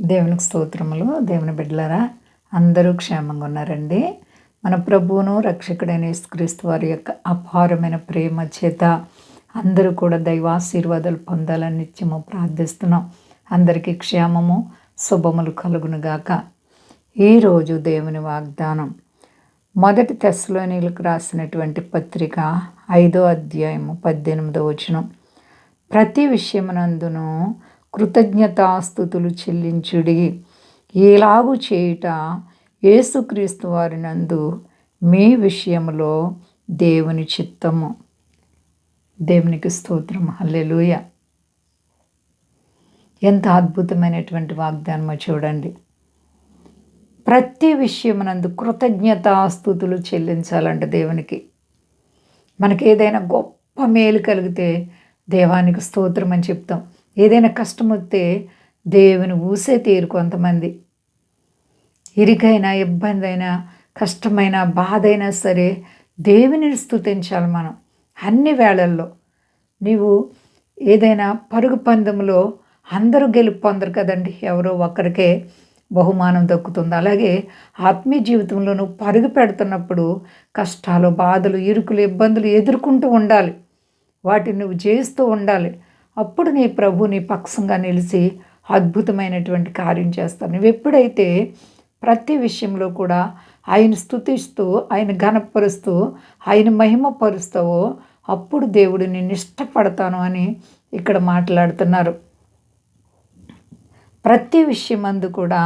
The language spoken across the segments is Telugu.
దేవునికి స్తోత్రములు. దేవుని బిడ్డలారా అందరూ క్షేమంగా ఉన్నారండి. మన ప్రభువును రక్షకుడైన యేసుక్రీస్తు వారి యొక్క అపారమైన ప్రేమ చేత అందరూ కూడా దైవాశీర్వాదాలు పొందాలని నిత్యము ప్రార్థిస్తున్నాం. అందరికీ క్షేమము శుభములు కలుగునుగాక ఈరోజు దేవుని వాగ్దానం. మొదటి తెస్లోనిలకు రాసినటువంటి పత్రిక ఐదో అధ్యాయము పద్దెనిమిదో వచనం. ప్రతి విషయమునందును కృతజ్ఞతాస్థుతులు చెల్లించుడి. ఎలాగు చేయుట యేసుక్రీస్తు వారినందు మీ విషయంలో దేవుని చిత్తము. దేవునికి స్తోత్రం హల్లెలూయ. ఎంత అద్భుతమైనటువంటి వాగ్దానమో చూడండి. ప్రతి విషయమునందు కృతజ్ఞతాస్థుతులు చెల్లించాలంట దేవునికి. మనకి ఏదైనా గొప్ప మేలు కలిగితే దేవానికి స్తోత్రం అని చెప్తాం. ఏదైనా కష్టం వస్తే దేవుని ఊసే తీరు కొంతమంది. ఇరికైనా ఇబ్బంది అయినా కష్టమైన బాధ అయినా సరే దేవుని స్థుతించాలి మనం అన్ని వేళల్లో. నీవు ఏదైనా పరుగు పందెంలో అందరూ గెలుపు పొందరు కదండి. ఎవరో ఒకరికే బహుమానం దక్కుతుంది. అలాగే ఆత్మీయ జీవితంలో నువ్వు పరుగు పెడుతున్నప్పుడు కష్టాలు బాధలు ఇరుకులు ఇబ్బందులు ఎదుర్కొంటూ ఉండాలి. వాటిని నువ్వు చేస్తూ ఉండాలి. అప్పుడు నీ ప్రభు నీ పక్షంగా నిలిచి అద్భుతమైనటువంటి కార్యం చేస్తావు నువ్వు ఎప్పుడైతే ప్రతి విషయంలో కూడా ఆయన స్థుతిస్తూ ఆయన ఘనపరుస్తూ ఆయన మహిమపరుస్తావో అప్పుడు దేవుడు నేను ఇష్టపడతాను అని ఇక్కడ మాట్లాడుతున్నారు. ప్రతి విషయమందు కూడా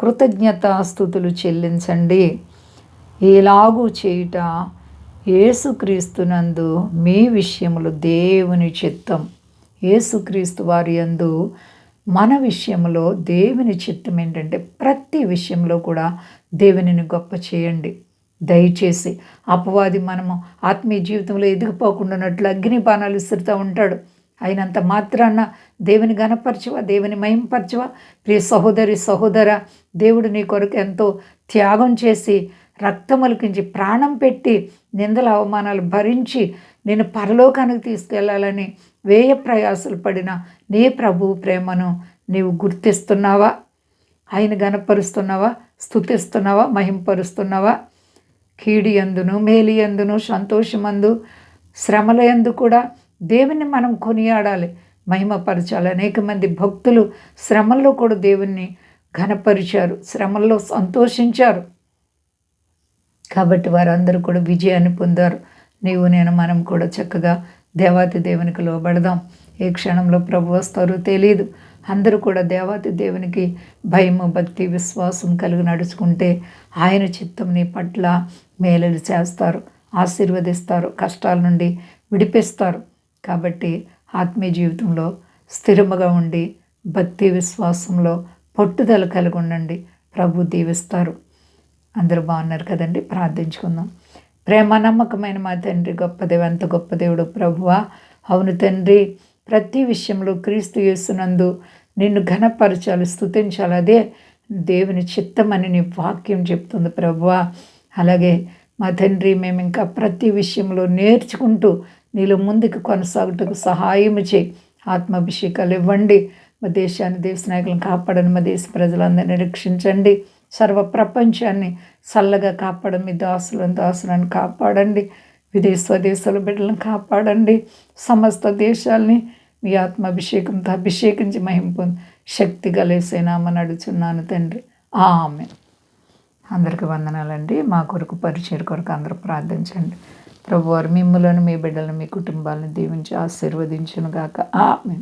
కృతజ్ఞతాస్థుతులు చెల్లించండి. ఇలాగూ చేయుట ఏసుక్రీస్తునందు మీ విషయములు దేవుని చిత్తం. ఏసుక్రీస్తు వారి యందు మన విషయంలో దేవుని చిత్తం ఏంటంటే ప్రతి విషయంలో కూడా దేవునిని గొప్ప చేయండి. దయచేసి అపవాది మనము ఆత్మీయ జీవితంలో ఎదిగిపోకుండానట్లు అగ్ని బాణాలు ఉంటాడు. అయినంత మాత్రాన దేవుని గనపరచవా దేవుని మహింపరచవా? ప్రియ సహోదరి సహోదర దేవుడు నీ కొరకు ఎంతో త్యాగం చేసి రక్తములకించి ప్రాణం పెట్టి నిందల అవమానాలు భరించి నేను పరలోకానికి తీసుకెళ్ళాలని వేయ ప్రయాసలు పడిన నీ ప్రభు ప్రేమను నీవు గుర్తిస్తున్నావా? ఆయన గనపరుస్తున్నావా స్థుతిస్తున్నావా? మహింపరుస్తున్నావా? కీడి ఎందును మేలి ఎందును సంతోషమందు శ్రమల ఎందు కూడా దేవుని మనం కొనియాడాలి. మహిమపరచాలి. అనేక మంది భక్తులు శ్రమల్లో కూడా దేవుణ్ణి ఘనపరిచారు. శ్రమల్లో సంతోషించారు. కాబట్టి వారందరూ కూడా విజయాన్ని పొందారు. నీవు నేను మనం కూడా చక్కగా దేవాతి దేవునికి లోబడదాం. ఏ క్షణంలో ప్రభు వస్తారో తెలియదు అందరూ కూడా దేవాతి దేవునికి భయము భక్తి విశ్వాసం కలిగి నడుచుకుంటే ఆయన చిత్తం నీ పట్ల మేలులు చేస్తారు ఆశీర్వదిస్తారు కష్టాల నుండి విడిపిస్తారు. కాబట్టి ఆత్మీయ జీవితంలో స్థిరముగా ఉండి భక్తి విశ్వాసంలో పట్టుదల కలిగి ఉండండి. ప్రభు దీవిస్తారు. అందరూ బాగున్నారు కదండి. ప్రార్థించుకుందాం. ప్రేమ నమ్మకమైన మా తండ్రి గొప్ప దేవు అంత గొప్ప దేవుడు ప్రభువా. అవును తండ్రి ప్రతి విషయంలో క్రీస్తు చేస్తున్నందు నిన్ను ఘనపరచాలి స్థుతించాలి అదే దేవుని చిత్తమని నీ వాక్యం చెప్తుంది ప్రభువా. అలాగే మా తండ్రి మేము ఇంకా ప్రతి విషయంలో నేర్చుకుంటూ నీలో ముందుకు కొనసాగుటకు సహాయం చేయి. ఆత్మాభిషేకాలు ఇవ్వండి. మా దేశాన్ని దేశ నాయకులను కాపాడండి. మా దేశ ప్రజలందరినీ రక్షించండి. సర్వ ప్రపంచాన్ని చల్లగా కాపాడండి మీ దాసులను దాసులను కాపాడండి విదేశ దేశాల బిడ్డలను కాపాడండి సమస్త దేశాల్ని మీ ఆత్మాభిషేకంతో అభిషేకించి మహింపు శక్తి గలేసేనామని నడుచున్నాను తండ్రి. ఆమె అందరికీ వందనాలండి. మా కొరకు పరిచయం కొరకు అందరూ ప్రార్థించండి. ప్రభువారు మిమ్మలను మీ బిడ్డలను మీ కుటుంబాలను దీవించి ఆశీర్వదించును గాక ఆమె